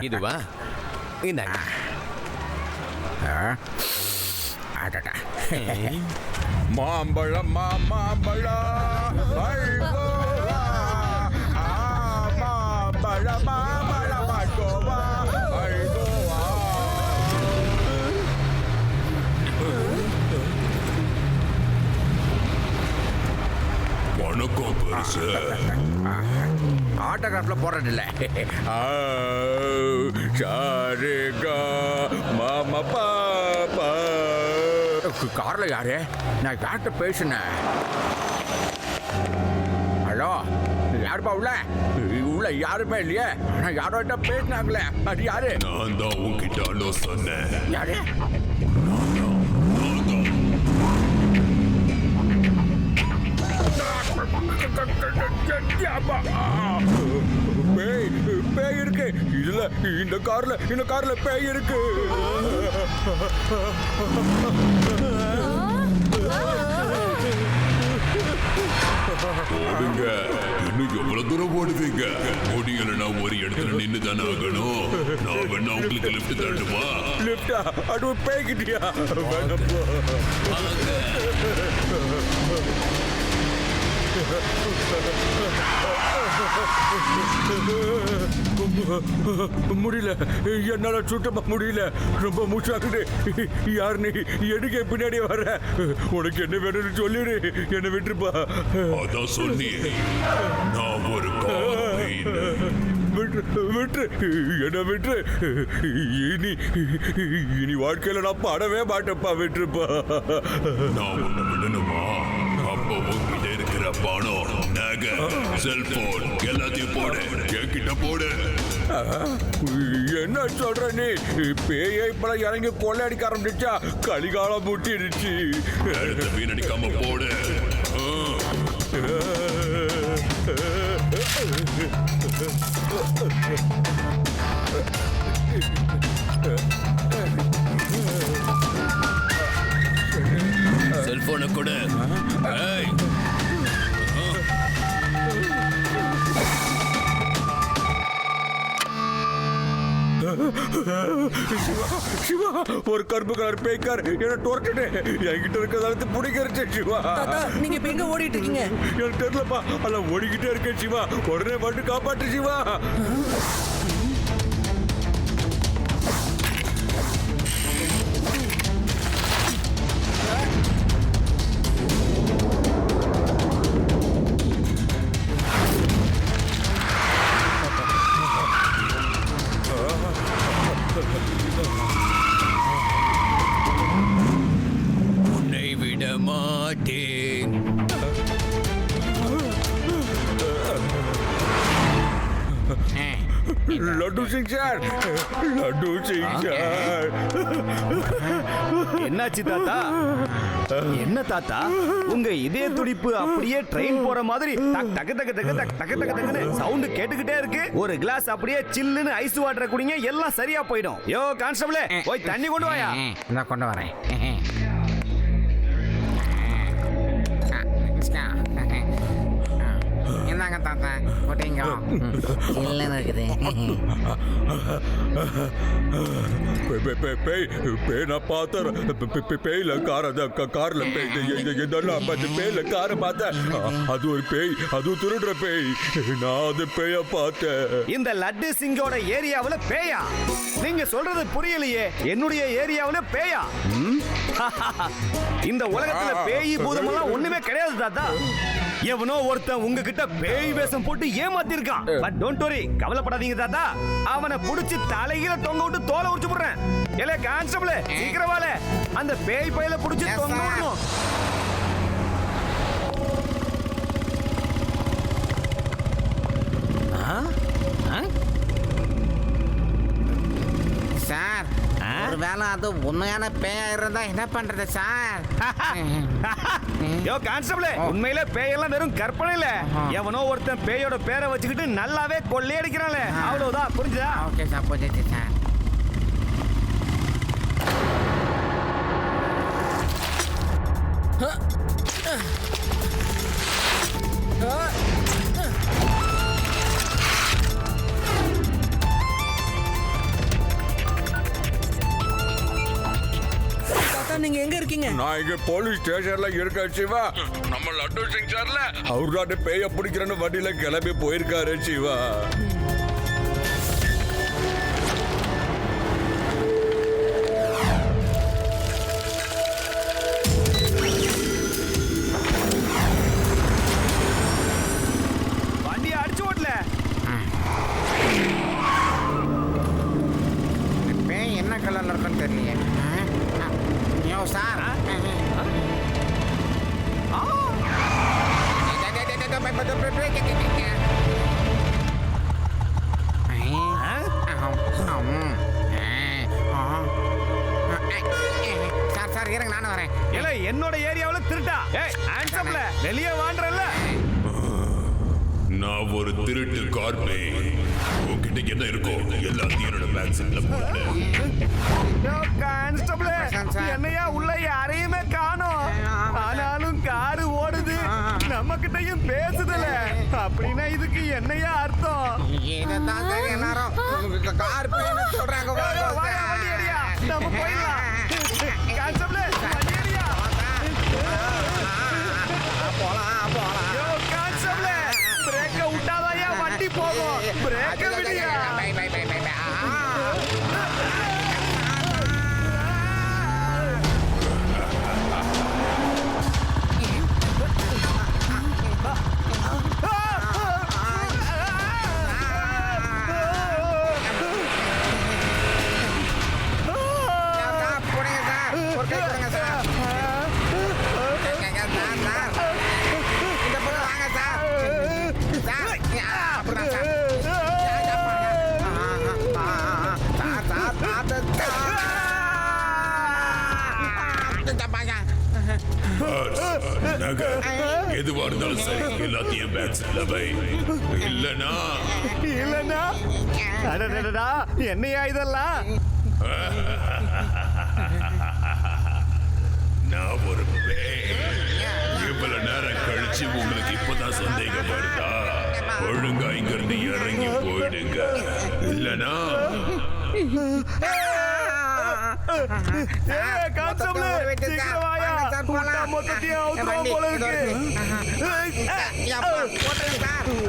இதுவா இந்தாங்க அடடா. மாம்பழம் மாம்பழம் மாம்பழம். வணக்கம் பெருசு ஆட்டோகிராஃப்ல போடுறதில்ல. சாரிகா மாமா பாப்பா. கார்ல யாரு? நான் யார்கிட்ட பேசினேன் ஹலோ யாருப்பா உள்ள? உள்ள யாருமே இல்லையே. ஆனா யாரோட்ட பேசினாங்களே? அது யாரு? நான் தான் உன்கிட்ட சொன்னேன். யாரு? பேய் பேய் இருக்கு. இதுல இந்த கார்ல இந்த கார்ல பேய் இருக்கு. ஓடுங்க இன்னும் எவ்வளவு தூரம் ஓடுவீங்க? முடியலன்னா ஒரு இடத்துல நின்னு தானே ஆகணும். நான் வேணா உங்களுக்கு லிஃப்ட் தரட்டுமா? லிப்டா அது பேய்கிட்டியா முடியல. என்னால சுத்தமா முடியல. ரொம்ப மூச்சாக்குது. யார் நீ? எதுக்கு பின்னாடி வர்ற? உனக்கு என்ன வேணும்னு சொல்லிடு. என்னை விட்டுருப்பா. அதான் சொன்னியே நான் ஒரு விட்டு விட்டு என்ன விட்டு இனி இனி வாழ்க்கையில நான் பாடவே மாட்டேப்பா விட்டுருப்பா. நான் உன்னை விடணுமா? அப்போ பணம் நகை செல்போன் எல்லாத்தையும் போடு. என்கிட்ட போடு. என்ன சொல்ற நீ? பேயை இப்பெல்லாம் இறங்கி கொள்ளையடிக்க ஆரம்பிச்சா கலிகாலம் முட்டிடுச்சு. எடுத்து வீணடிக்காம போடு. செல்போனை கொடு. சிவா ஒரு கருப்பு கலர் பேய்க்கார் என்ன துரட்டுட்டு என்கிட்ட இருக்கிறத பிடிக்கிறச்சு சிவா. நீங்க இப்ப எங்க ஓடிட்டு இருக்கீங்க? எனக்கு தெரியலப்பா அல்ல ஓடிக்கிட்டே இருக்கேன் சிவா. உடனே வந்து காப்பாற்று சிவா. லட்டு சிங் சார். லட்டு சிங் சார். என்னாச்சு தாத்தா? என்ன தாத்தா? உங்க இதய துடிப்பு அப்படியே ட்ரெயின் போற மாதிரி டக் டக்கு டக்கு டக்கு டக் டக்கு டக்கு டக்குன்னு சவுண்ட் கேட்டுக்கிட்டே இருக்கு. ஒரு கிளாஸ் அப்படியே சில்லுன்னு ஐஸ் வாட்டர் குடிங்க எல்லாம் சரியா போயிடும். யோ கான்ஸ்டபிளே போய் தண்ணி கொண்டு வாயா. நான் கொண்டு வரேன். தாத்தா குடிங்க. இல்லைன்னு இருக்குது. பே- பே- பே- பேய் பேய் நான் பார்த்தேன் பே- பே- பே- பேய்ல கார் கார்ல பேய்ல பார்த்தேன் அது ஒரு பேய் அது திருடுற பேய். நான் அந்த பேய பார்த்தேன் இந்த லட்டு சிங்கோட ஏரியாவுல பேயா? நீங்க சொல்றது புரியலையே. என்னுடைய ஏரியாவுல பேயா? இந்த உலகத்துல பேய் பூதமெல்லாம் ஒண்ணுமே கிடையாது தாத்தா. எவனோ ஒருத்தன் உங்ககிட்ட பேய் வேஷம் போட்டு ஏமாத்தி இருக்கான் பட் டோன்ட் வரி கவலைப்படாதீங்க தாத்தா. அவனை புடிச்சு தலையில தொங்க விட்டு தோலை உரிச்சு போடுறேன். ஏலே கான்ஸ்டபிள் சீக்கிரம் வாழ அந்த பேய் பையில புடிச்சு தொங்க. விடணும். சார் ஒருவேளை அது உண்மையான பேயா இருந்தா என்ன பண்றது சார்? யோ கான்ஸ்டபிள் உண்மையில பேயெல்லாம் வெறும் கற்பனை இல்ல எவனோ ஒருத்தன் பேயோட பேரை வச்சுக்கிட்டு நல்லாவே கொள்ளையடிக்கிறான்ல அவ்வளவுதான் புரிஞ்சுதா? ஓகே சார் புரிஞ்சிச்சு சார். தாத்தா நான் இங்க போலீஸ் ஸ்டேஷன்ல இருக்கேன் சிவா? நம்ம லட்டு சிங் சார்ல அவர் தான் பேய பிடிக்கிறேன்னு வண்டியில கிளம்பி போயிருக்காரு சிவா. என்ன கலர்ல இருக்குன்னு தெரியலையே. ஆ? யோ சார் சார் சார் இருங்க நானும் வரேன் இல்ல என்னோட ஏரியாவுல திருட்டா ஏய் ஹேண்ட்ஸ்அப்ல வெளியே வாண்டறல்ல நான் ஒரு திருட்டு கார்பே உன்கிட்ட என்ன இருக்கோ எல்லாத்தையும் என்னோட பேக் செட்ல போட்டு கான்ஸ்டபிள். என்னையா உள்ள யாரையுமே காணோம். ஆனாலும் காரு ஓடுது. நம்ம கிட்டயும் பேசுதுல. அப்படின்னா இதுக்கு என்னையா அர்த்தம்? எல்லாரும். கார் சொல்றாங்க. நம்ம போயிடலாம். நகை எதுவா இருந்தாலும் சரி எல்லாத்தையும் பேக் செட்ல வை. இல்லனா? இல்லன்னா அடடடடா என்னையா இதெல்லாம்? நான் ஒரு இவ்வளவு நேரம் கழிச்சு உங்களுக்கு இப்பதான் சந்தேகம் வருதா ஒழுங்கா இங்க இருந்து இறங்கி போயிடுங்க. இல்லனா? கான்ஸ்டபிள். சீக்கிரம் வாயா. சார், போலாம். மொத்தத்தையும் அவுத்துருவோம் வண்டி, போல இருக்கு.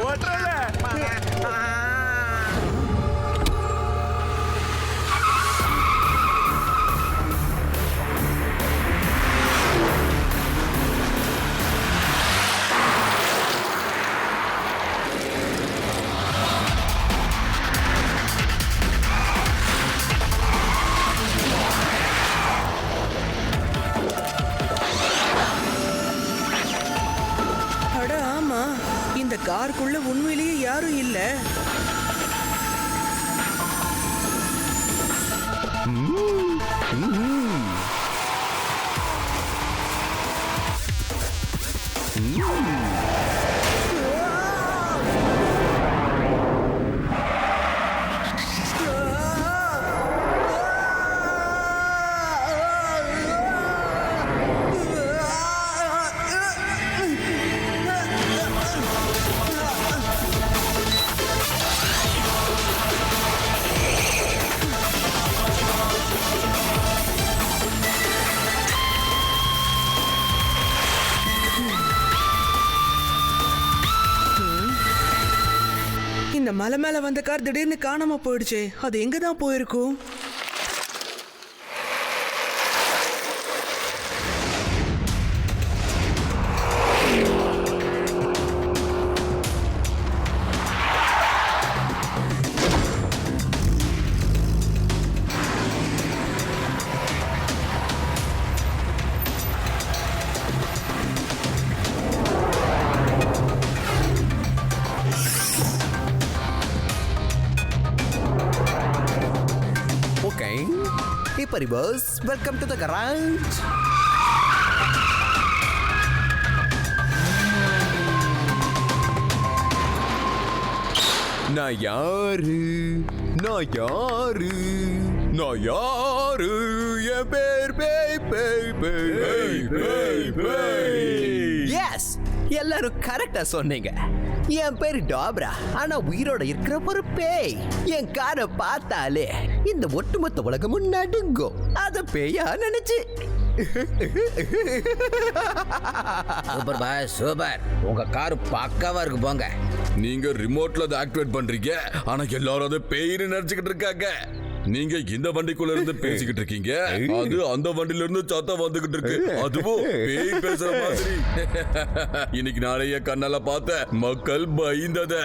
ஓட்டுறல. காருக்குள்ள உண்மையிலேயே யாரும் இல்லை. மலை மேல வந்த கார் திடீர்னு காணாம போயிடுச்சே. அது எங்க தான் போயிருக்கும்? Reverse welcome to the garage நான் யாரு நான் யாரு நான் யாரு என் பேர் பேய் பேய் பேய் பேய் பேய் எஸ் எல்லாரும் கரெக்டா சொன்னீங்க. என் பேரு டாப்ரா. ஆனா உயிரோட இருக்கிற ஒரு பேய். என் காரை பார்த்தாலே இந்த ஒட்டுமொத்த உலகமும் நடுங்கும். அத பேயா நினைச்சு. Super boy super. உங்க கார் பக்காவா இருக்கு போங்க. நீங்க ரிமோட்ல அதை ஆக்டிவேட் பண்றீங்க. ஆனா எல்லாரும் அதை பேய்னு நினைச்சுக்கிட்டு இருக்காங்க. நீங்க இந்த வண்டிக்குள்ள இருந்து பேசிக்கிட்டு இருக்கீங்க? அது அந்த வண்டில இருந்து சத்தம் வந்துகிட்டு இருக்கு அதுவும் பேய் பேசுற மாதிரி. இன்னைக்கு நாளைய கண்ணால பார்த்த மக்கள் பயந்தத.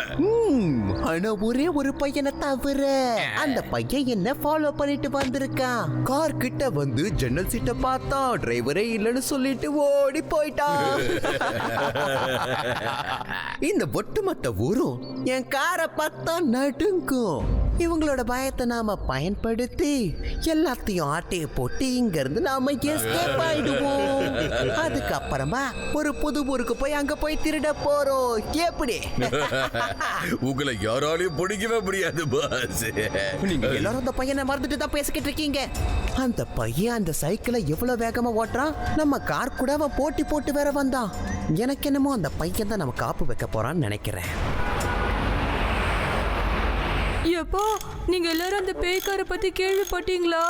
ஆனா ஒரே ஒரு பையனை தவிர அந்த பையன் என்ன ஃபாலோ பண்ணிட்டு வந்திருக்கான்? கார் கிட்ட வந்து ஜன்னல் சீட்டை பார்த்தா டிரைவரே இல்லைன்னு சொல்லிட்டு ஓடி போயிட்டான். இந்த ஒட்டுமொத்த ஊரும் என் காரை பார்த்தா நடுங்கும். இவங்களோட பயத்தை நாம பயன்படுத்தி எல்லாத்தையும் ஆட்டைய போட்டு இங்க இருந்து நாம எஸ்கேப் ஆயிடுவோம். அதுக்கப்புறமா ஒரு புது ஊருக்கு போய் அங்க போய் திருட போறோம். எப்படி? உங்களை யாராலையும் பிடிக்கவே முடியாது பாஸ் நீங்க எல்லாரும் அந்த பையனை மறந்துட்டு தான் பேசிக்கிட்டு இருக்கீங்க. அந்த பையன் அந்த சைக்கிளை எவ்வளவு வேகமா ஓட்டுறான்? நம்ம கார் கூட அவன் போட்டி போட்டு வேற வந்தான். எனக்கு என்னமோ அந்த பையன் தான் நம்ம காப்பு வைக்க போறான்னு நினைக்கிறேன். எப்போ நீங்க எல்லாரும் அந்த பேய்க்கார பத்தி கேள்விப்பட்டீங்களா?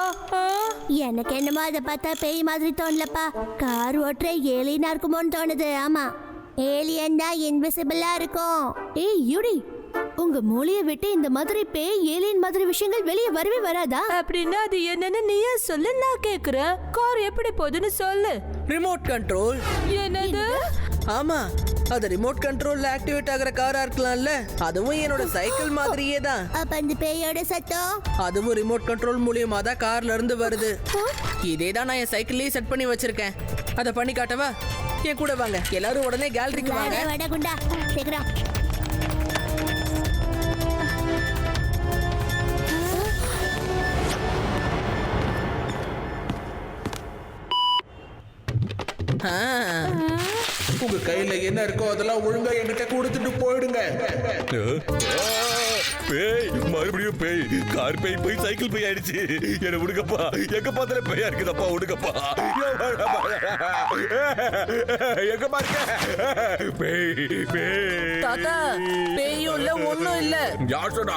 எனக்கு என்னமோ அதை பார்த்தா பேய் மாதிரி தோணலப்பா. கார் ஓட்டுற ஏலியனா இருக்குமோன்னு தோணுது ஆமா. ஏலியன் தான் இன்விசிபிளா இருக்கும். ஏய் யூடி உங்க மூளையை விட்டு இந்த மாதிரி பேய் ஏலியன் மாதிரி விஷயங்கள் வெளியே வரவே வராதா? அப்படின்னா அது என்னன்னு நீயே சொல்லு நான் கேக்குறேன். கார் எப்படி போகுதுன்னு சொல்லு. ரிமோட் கண்ட்ரோல் என்னது? ஆமா. அது ரிமோட் கண்ட்ரோல்ல ஆக்டிவேட் ஆகுற காரா இருக்கலாம்ல. அதுவும் என்னோட சைக்கிள் மாதிரியே தான் அப்ப அந்த பேயோட சத்தம்? அதுவும் ரிமோட் கண்ட்ரோல் மூலியமா தான் கார்ல இருந்து வருது. இதே தான் நான் என் சைக்கிள்லயே செட் பண்ணி வச்சிருக்கேன். அதை பண்ணி காட்டவா? என் கூட வாங்க. எல்லாரும் உடனே கேலரிக்கு வாங்க. வட குண்டா. சீக்கிரம். ஆ. உங்க கையில என்ன இருக்கோ அதெல்லாம் ஒழுங்கா என்கிட்ட கொடுத்துட்டு போயிடுங்க. பேய் மறுபடியும் பேய். கார் பேய் போய் சைக்கிள் பேய் ஆயிடுச்சு. என்ன விடுங்கப்பா எங்க பார்த்தாலே பேயா இருக்குதப்பா விடுங்கப்பா எங்க பாருங்க பேய் பேய். தாத்தா பேயும் இல்ல ஒண்ணும் இல்ல. யார் சொன்னா?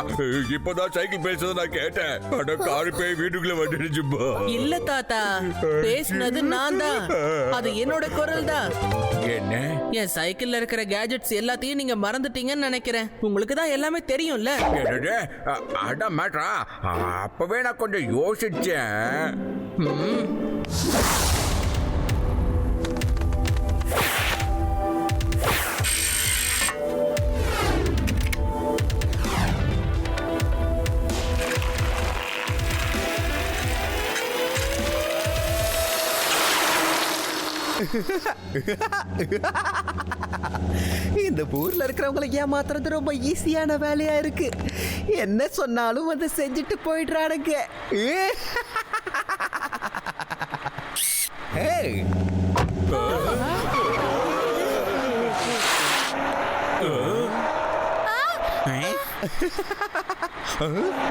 இப்பதான் சைக்கிள் பேசுறத நான் கேட்டேன். ஆனா கார் பேய் வீட்டுக்குள்ள வந்துடுச்சுப்பா. இல்ல தாத்தா. பேசினது நான் தான். அது என்னோட குரல் தான். என்ன? என் சைக்கிள்ல இருக்கிற கேஜெட்ஸ் எல்லாத்தையும் நீங்க மறந்துட்டீங்கன்னு நினைக்கிறேன். உங்களுக்கு தான் எல்லாமே தெரியும்ல. என்னது அ- மேட்ரா அப்பவே நான் கொஞ்சம் யோசிச்சேன். இந்த ஊர்ல இருக்கிறவங்களை ஏமாத்துறது ரொம்ப ஈஸியான வேலையா இருக்கு. என்ன சொன்னாலும் வந்து செஞ்சுட்டு போயிடுறானுங்க.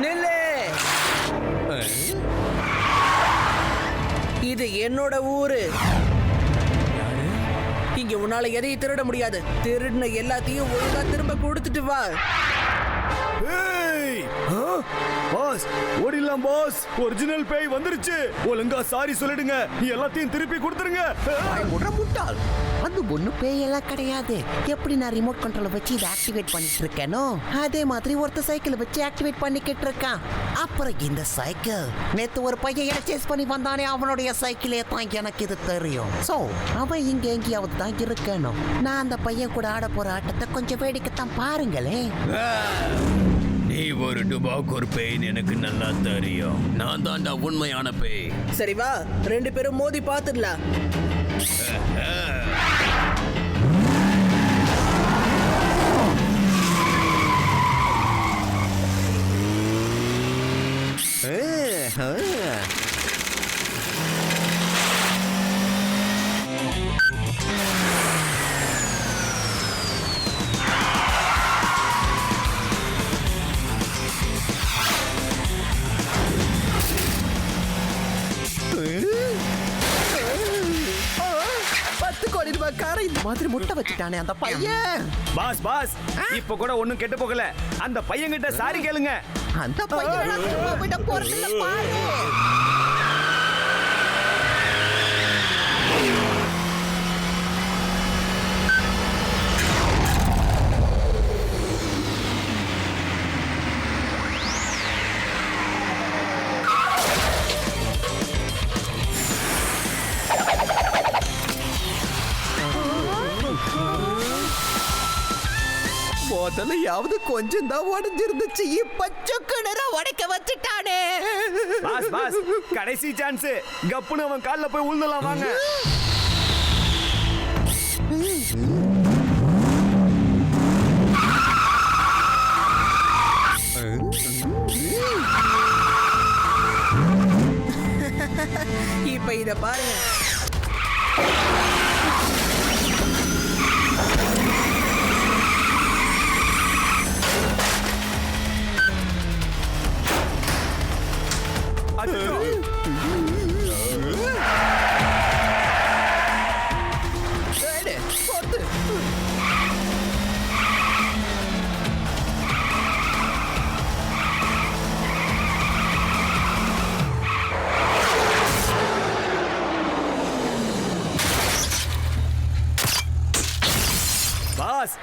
நில்லு. இது என்னோட ஊரு. இங்க உன்னால எதையும் திருட முடியாது. திருடின எல்லாத்தையும் ஒழுங்கா திரும்ப கொடுத்துட்டு வா. பாஸ் ஓடிடலாம் பாஸ். ஒரிஜினல் பேய் வந்துருச்சு. ஒழுங்கா சாரி சொல்லிடுங்க. எல்லாத்தையும் திருப்பி கொடுத்துருங்க. முட்டாள். அது ஒண்ணு பேயெல்லாம் கிடையாது. எப்படி நான் ரிமோட் கண்ட்ரோலை வச்சு இதை ஆக்டிவேட் பண்ணிட்டு இருக்கேனோ அதே மாதிரி ஒருத்த சைக்கிளை வச்சு ஆக்டிவேட் பண்ணிக்கிட்டு இருக்கான். அப்புறம் இந்த சைக்கிள் நேத்து ஒரு பையன் என்ன சேஸ் பண்ணி வந்தானே அவனுடைய சைக்கிளே தான் எனக்கு இது தெரியும். சோ அவன் இங்க எங்கேயாவது தான் இருக்கணும். நான் அந்த பையன் கூட ஆட போற ஆட்டத்தை கொஞ்சம் வேடிக்கைத்தான் பாருங்களேன். நீ ஒரு டுபாக் ஒரு பேய்னு எனக்கு நல்லா தெரியும். நான் தான்டா உண்மையான பேய். சரி வா ரெண்டு பேரும் மோதி பாத்துடலாம் பத்து கோடி ரூபாய் காரை இந்த மாதிரி முட்டை வச்சுட்டானே அந்த பையன். Boss boss. இப்ப கூட ஒண்ணும் கெட்டு போகல. அந்த பையன்கிட்ட சாரி கேளுங்க. அந்த பையன் போறதில்ல பாரு. முதலையாவது கொஞ்சம் தான் உடஞ்சிருந்துச்சு. இப்ப சுக்குனரா உடைக்க வச்சுட்டானே. பாஸ் பாஸ் கடைசி சான்ஸ் கப்புன்னு அவன் கால்ல போய் உழுந்தலாம் வாங்க. இப்ப இத பாருங்க.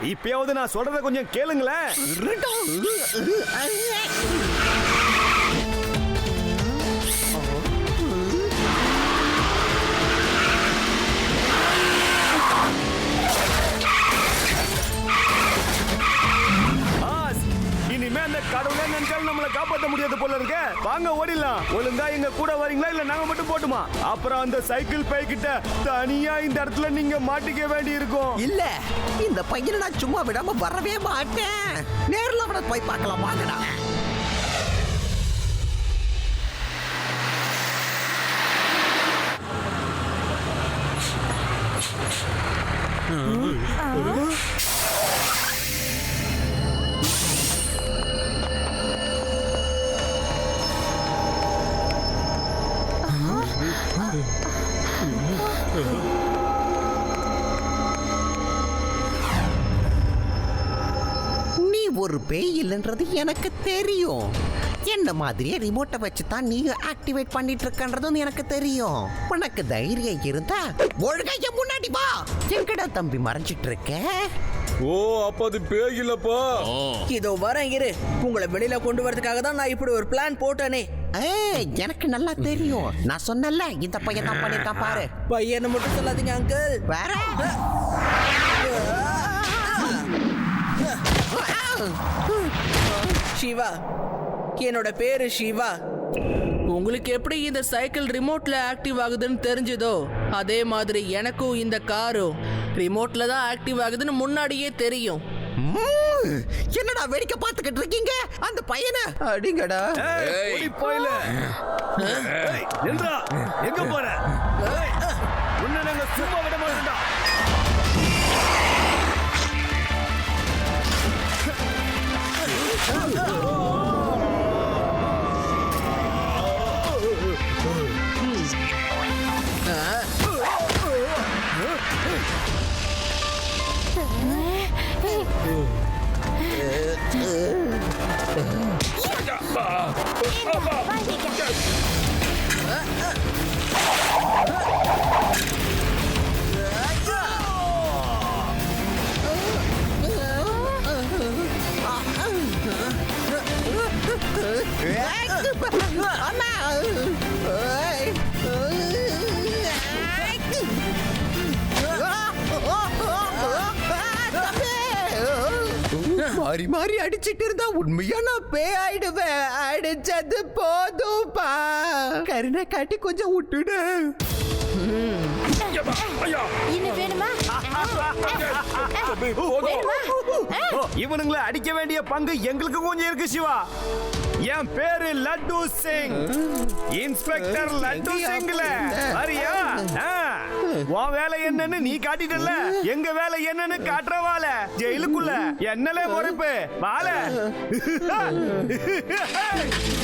இப்பயாவது நான் சொல்றத கொஞ்சம் கேளுங்களேன். கடவுளே நினைச்சாலும் நம்மளை காப்பாற்ற முடியாது போல இருக்க. வாங்க ஓடிடலாம். ஒழுங்கா எங்க கூட வரீங்களா? இல்ல நாங்க மட்டும் போட்டுமா? அப்புறம் அந்த சைக்கிள் பை கிட்ட தனியா இந்த இடத்துல நீங்க மாட்டிக்க வேண்டி இருக்கும் இல்ல இந்த பையனை நான் சும்மா விடாம வரவே மாட்டேன். நேர்ல அவனை போய் பார்க்கலாம் வாங்கடா. நீ ஒரு பேய் இல்லைன்றது எனக்கு தெரியும். என்ன மாதிரியே ரிமோட்டை வச்சு தான் நீ ஆக்டிவேட் பண்ணிட்டு இருக்கன்றதும் எனக்கு தெரியும். உனக்கு தைரியம் இருந்தா ஒழுங்கா என் முன்னாடி வா. எங்கடா தம்பி மறைஞ்சிட்டு இருக்க ஓ அப்ப அது பேய் இல்லப்பா. இதோ வரேன் இரு. உங்களை வெளியில கொண்டு வரதுக்காக தான் நான் இப்படி ஒரு பிளான் போட்டேனே. ஏய், எனக்கு நல்லா தெரியும். நான் சொன்னல இந்த பையன் தான் பண்ணிருக்கான் பாரு. பையனை மட்டும் சொல்லாதீங்க அங்கிள் வேற? சிவா என்னோட பேரு சிவா. உங்களுக்கு எப்படி இந்த சைக்கிள் ரிமோட்ல ஆக்டிவ் ஆகுதுன்னு தெரிஞ்சதோ அதே மாதிரி எனக்கும் இந்த காரும் ரிமோட்ல தான் ஆக்டிவ் ஆகுதுன்னு முன்னாடியே தெரியும். என்னடா வேடிக்கை பார்த்துக்கிட்டு இருக்கீங்க? அந்த பையனை? அடிங்கடா. ஓடி போயில. எங்க போற? ஏய், உன்னை நாங்க சும்மா விட Ah! அம்மா. மாறி மாறி அடிச்சிட்டு இருந்தா உண்மையா நான் பே ஆயிடுவேன் அடிச்சது போதும்பா கருணை காட்டி கொஞ்சம் விட்டுடு இவனுங்களை அடிக்க வேண்டிய பங்கு எங்களுக்கு கொஞ்சம் இருக்கு சிவா என் பேரு லட்டு சிங். இன்ஸ்பெக்டர் லட்டு சிங்ல. சரியா. உன் வேலை என்னன்னு நீ காட்டிட்டல எங்க வேலை என்னன்னு காட்டுறவால ஜெயிலுக்குள்ள. என்னலே பொறுப்பு. வாழ